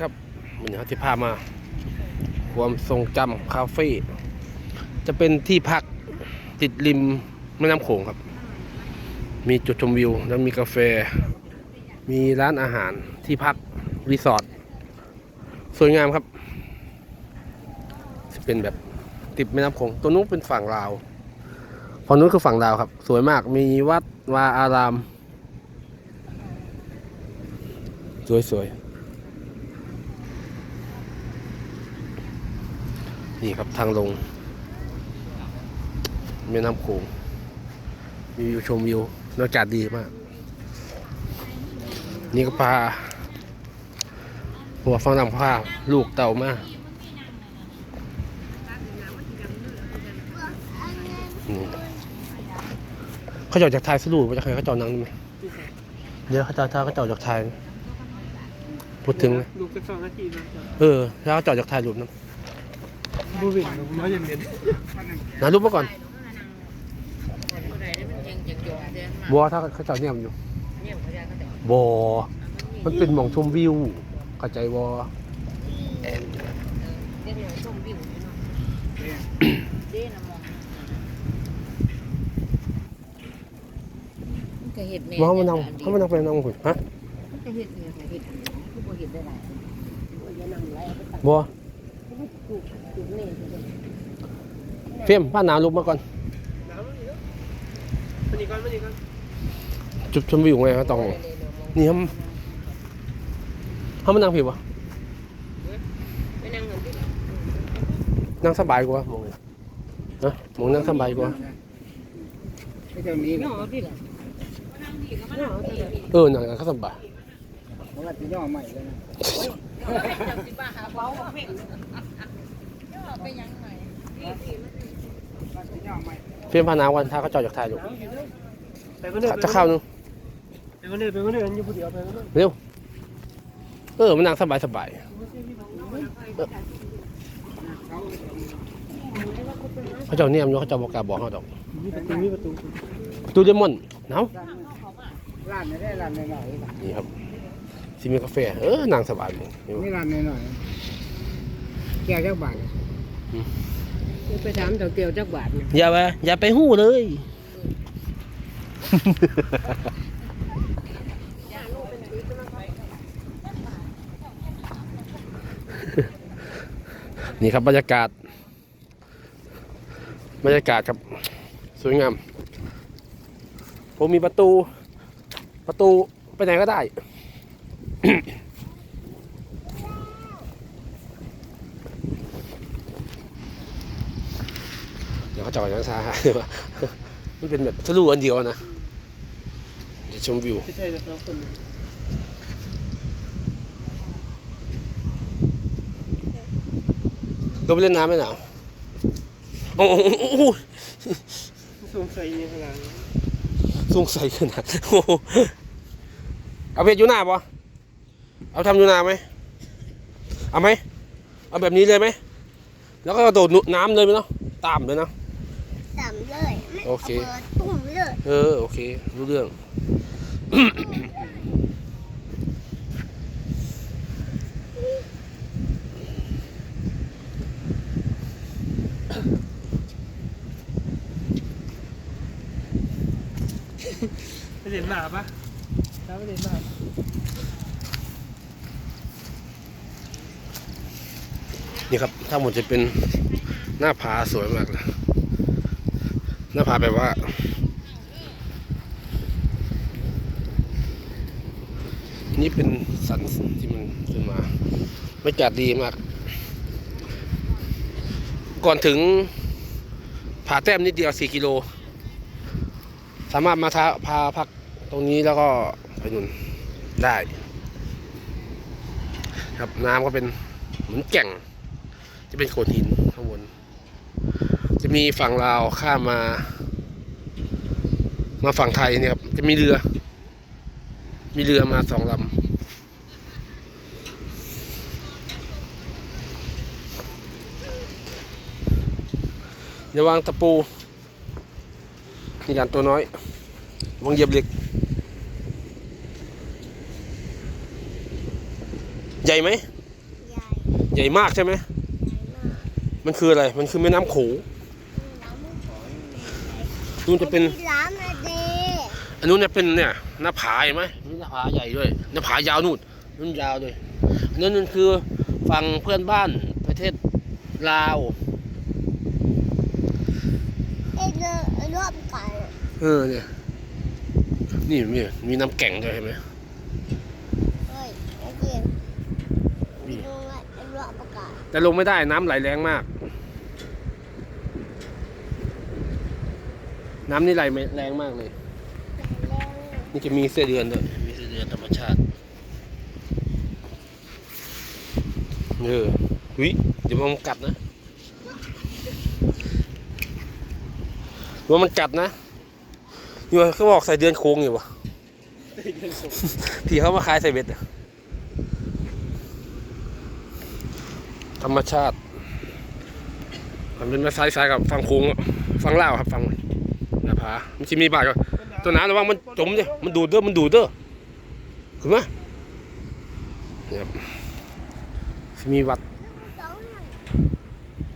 ครับวันนี้เขาที่พามา ความทรงจำคาเฟ่จะเป็นที่พักติดริมแม่น้ำโขงครับ มีจุดชมวิว แล้วมีกาแฟ มีร้านอาหารที่พักรีสอร์ทสวยงามครับ จะเป็นแบบติดแม่น้ำโขงตัวนู้นเป็นฝั่งลาวฝั่งนู้นคือฝั่งลาวครับ สวยมากมีวัดวาอาราม สวยๆ นี่ครับทางลงแม่น้ำโขงมีวิวชมวิวบรรยากาศดีมาก นี่ก็พาหัวฟังนำผ้าลูกเต่ามาอืมเขาเจาะจากไทยสรุปว่าจะใครเขาเจาะนังนี่ไหมเดี๋ยวเขาเจาะถ้าเขาเจาะจากไทยพูดถึงนะลูกสักสองนาทีนะเออ แล้วเขาเจาะจากไทยรูปนะ บูวินลูกน้อยเย็นนะรูปมาก่อนผู้ใดได้มันยังจะจบเดือนมาบัวถ้าเขาเจาะเนี่ยมอยู่เนี่ยพยาก็แต่บอมันเป็นหมองชมวิวเข้าใจบอเดี๋ยวเดี๋ยวชมวิวนี่เนาะเด้นะมองก็เห็ดแม่ว่ามันนั่งเขามันนั่งไปนั่งหุ่นฮะก็เห็ดเนี่ยค่ะเห็ดคือบ่เจุกจุกเล่เฟียมผ้าหนาวลุกมาก่อนๆน้ำมันนี่เนาะมันนี่ก่อนมันนี่ก่อนจุดชมวิวไงเขาต้องนี่เขาเขามันนั่งผิววะไปนั่งกันที่นั่งสบายกว่าหมองเลยนะหมองนั่งสบายกว่าไม่เท่านี้นอกที่ละนอเออนั่งเขาสบาย เพราะว่าที่ย่อใหม่เลยนะจับสิบ้าหาเว้าเพ่งไปยังไงที่ย่อใหม่เฟียมผ้าหนาวกันถ้าเขาเจาะจากไทยอยู่ไปก็เดินจะเข้านึงไปก็เดินไปก็เดินอยู่ผู้เดียวไปก็เดินเร็วเออมันนั่งสบายสบายเขาเจ้าเนี่ยมอยู่เขาเจ้าบอกกล้าบอกเขาดอกมีประตูมีประตูประตูเลมอนหนาวร้านไหนได้ร้านไหนหน่อยนี่ครับ ซิมีกาแฟ เออนั่งสบายเลยนี่นี่ร้านไหนหน่อยแก้วจักบาทไปถามเต่าเตียวจักบาทเนี่ยอย่าไปอย่าไปหู้เลย นี่ครับบรรยากาศ บรรยากาศครับ สวยงาม ผมมีประตู ประตูไปไหนก็ได้ เดี๋ยวเขา จอดยังซาเดี๋ยวว่ามันเป็นแบบทะลุอันเดียวนะจะชมวิวใช่ๆสองคนก็ไปเล่นน้ำไหมหนาวโอ้โหสงสัยยังไงสงสัยขนาดโอ้โหเอาเพชรอยู่หน้าปะเอาทำอยู่หน้าไหมเอาไหมเอาแบบนี้เลยไหมแล้วก็กระโดดน้ำเลยไหมเนาะตามเลยเนาะต่ำเลยไม่โอเคาปิดตุ่มเลยเออโอเค รู้เรื่อง ไปเรียนหนาปะถ้าไปเรียนหนานี่ครับทั้งหมดจะเป็นหน้าผาสวยมากเลย หน้าผาแบบว่า นี่เป็นสันที่มันขึ้นมาบรรยากาศดีมาก ก่อนถึงผาแต้มนิดเดียวสี่กิโล สามารถมาทาพาพักตรงนี้แล้วก็ไปนุ่นได้ ครับน้ำก็เป็นเหมือนแก่ง จะเป็นโขดหินข้างบน จะมีฝั่งลาวข้ามมา มาฝั่งไทยเนี่ยครับ จะมีเรือ มีเรือมาสองลำอย่าวางตะปูนี่การตัวน้อยวางเหยียบเหล็ก ใหญ่ไหมใใหญ่มากใช่ไหม มันคืออะไร มันคือแม่น้ำโขง นู่นจะเป็นร้านมาเดอันนู้นจะเป็นเนี่ย หน้าผาเห็นไหมมีหน้าผาใหญ่ด้วย หน้าผายาวนู่นนู่นยาวเลยอันนั้นนั่นคือฝั่งเพื่อนบ้านประเทศลาวเอ็กซ์รอบก่อนเออเนี่ยนี่มีมีน้ำแก่งด้วยเห็นไหมเฮ้ยไอ้เกียร์ดูว่าไอ้รอบประกาศแต่ลงไม่ได้น้ำไหลแรงมาก น้ำนี่ไหลแรงมากเลย นี่จะมีเสื้อเดือนด้วยมีเสื้อเดือนธรรมชาติเออวิเดี๋ยวมันกัดนะว่ามันกัดนะอยู่เขาบอกใส่เดือนโค้งอยู่วะที่เขามาขายใส่เบ็ดอะธรรมชาติมันเป็นมาซ้ายๆกับฟังโค้งอะฟังล่าวครับฟัง หน้าผามันจะมีบาดกับตัวน้ำระวังมันจมดิมันดูดเด้อมันดูดเด้อขึ้นมาเนี่ยมีวัด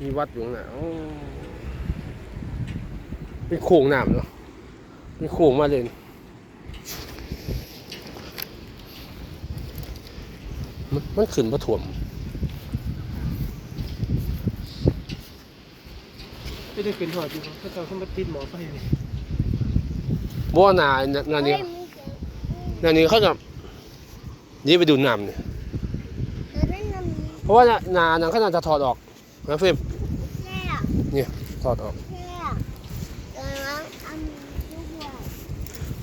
มีวัดอยู่ข้างหน้าอ๋อเป็นโค้งน้ำเนาะเป็นโค้งมาเลยมันมันขึ้นมาถ่วม ไม่ได้ขึ้นหอดจริงๆเขาจะขึ้นมาติดหมอไฟนี่บ่ว่านานานี้เฮ้ยมีเสียงนานี้เขาจะนี่ไปดูน้ำเนี่ยเธอได้นำนี้เพราะว่านานานั้นเขาน่าจะถอดออกนะเฟรมแค่อะถอดออกแค่อะเออแล้วอันนี้ด้วย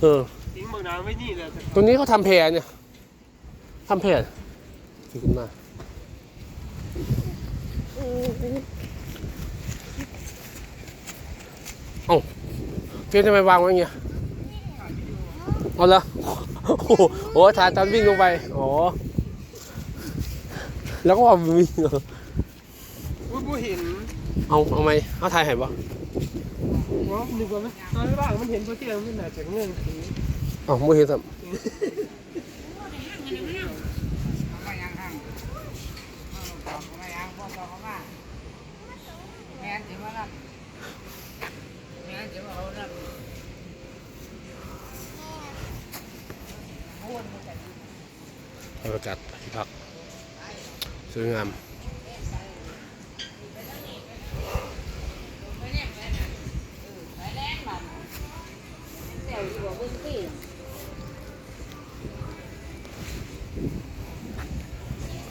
เออทิ้งบางน้ำไว้นี่แหละแต่ตรงนี้เขาทำแพรเนี่ยทำแพรถือขึ้นมา อืมเฟรมทำไมวางไว้อย่างเงี้ยเอาละโอ้โหโอ้ทานตอนวิ่งลงไปอ๋อแล้วก็ว่าวิ่งเหรออุ้ยบ่เห็นเอาเอาไหมเอาถ่ายให้ปะว่านึกว่ามันตอนแรกมันเห็นพวกที่มันน่าจะเงื่อนถือเอาไม่ เห็นสัมบรรยากาศที่พักสวยงาม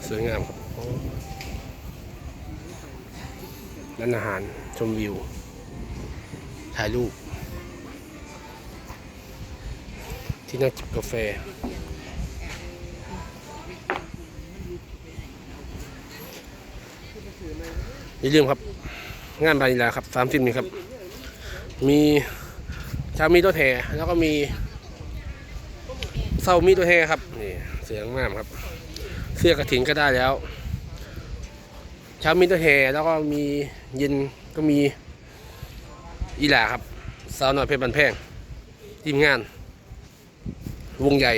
สวยงามครับร้านอาหารชมวิว ถ่ายรูป ที่นั่งจิบกาแฟ อย่าลืมครับ งานบานิลาครับสามสิบนี้ครับ มีชามีตัวแทแล้วก็มีเศร้ามีตัวแทครับนี่เสียงงามครับ เสื้อกระถินก็ได้แล้วเช้ามีตัวแห่แล้วก็มีเย็นก็มี อีหลาครับ สาวหน่อยเพชรบันแพงทีมงาน วงใหญ่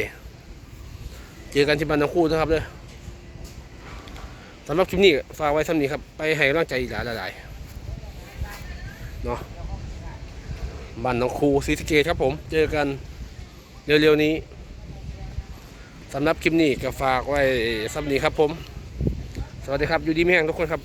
เจอกันที่บ้านทั้งคู่นะครับเลยสำหรับคลิปนี้ฝากไว้สำนี้ครับ ไปให้กำลังใจอีหลาหลายๆเนาะบ้านน้องครูซีสเกตครับผม เจอกันเร็วๆนี้สำหรับคลิปนี้ก็ฝากไว้สำนี้ครับผม สวัสดีครับ อยู่ดีไม่งทุกคนครับ